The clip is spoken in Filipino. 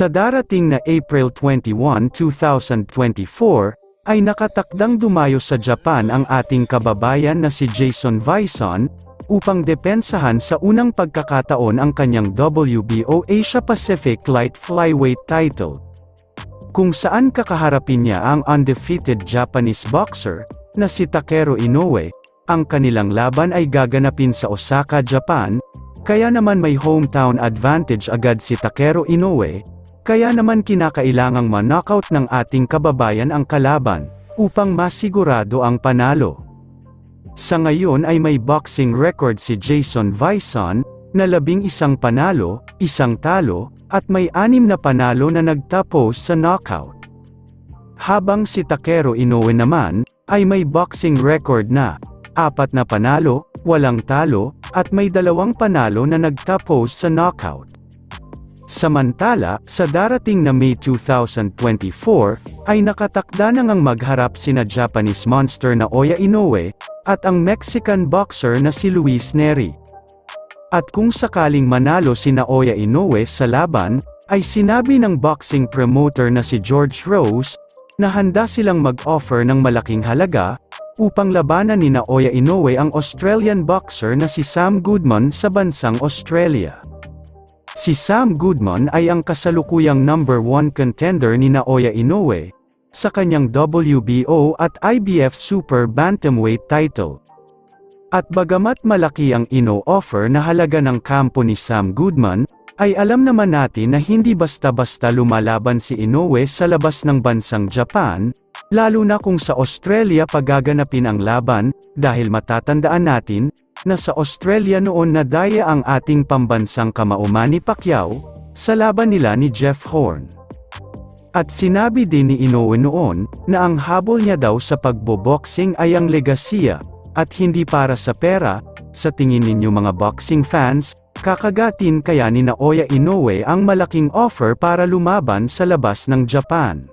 Sa darating na April 21, 2024, ay nakatakdang dumayo sa Japan ang ating kababayan na si Jason Vison, upang depensahan sa unang pagkakataon ang kanyang WBO Asia Pacific Light Flyweight title. Kung saan kakaharapin niya ang undefeated Japanese boxer, na si Takeru Inoue, ang kanilang laban ay gaganapin sa Osaka, Japan, kaya naman may hometown advantage agad si Takeru Inoue, kaya naman kinakailangang ma-knockout ng ating kababayan ang kalaban, upang masigurado ang panalo. Sa ngayon ay may boxing record si Jason Vison, na labing isang panalo, isang talo, at may anim na panalo na nagtapos sa knockout. Habang si Takeru Inoue naman, ay may boxing record na, apat na panalo, walang talo, at may dalawang panalo na nagtapos sa knockout. Samantala, sa darating na May 2024, ay nakatakda na ngang magharap sina Japanese monster na Oya Inoue, at ang Mexican boxer na si Luis Neri. At kung sakaling manalo sina Oya Inoue sa laban, ay sinabi ng boxing promoter na si George Rose, na handa silang mag-offer ng malaking halaga, upang labanan ni na Oya Inoue ang Australian boxer na si Sam Goodman sa bansang Australia. Si Sam Goodman ay ang kasalukuyang number 1 contender ni Naoya Inoue, sa kanyang WBO at IBF Super Bantamweight title. At bagamat malaki ang ino-offer na halaga ng kampo ni Sam Goodman, ay alam naman natin na hindi basta-basta lumalaban si Inoue sa labas ng bansang Japan, lalo na kung sa Australia pagaganapin ang laban, dahil matatandaan natin, na sa Australia noon nadaya ang ating pambansang kamaumani Pacquiao, sa laban nila ni Jeff Horn. At sinabi din ni Inoue noon, na ang habol niya daw sa pagboboxing ay ang legasiya, at hindi para sa pera, sa tingin ninyo mga boxing fans, kakagatin kaya ni Naoya Inoue ang malaking offer para lumaban sa labas ng Japan.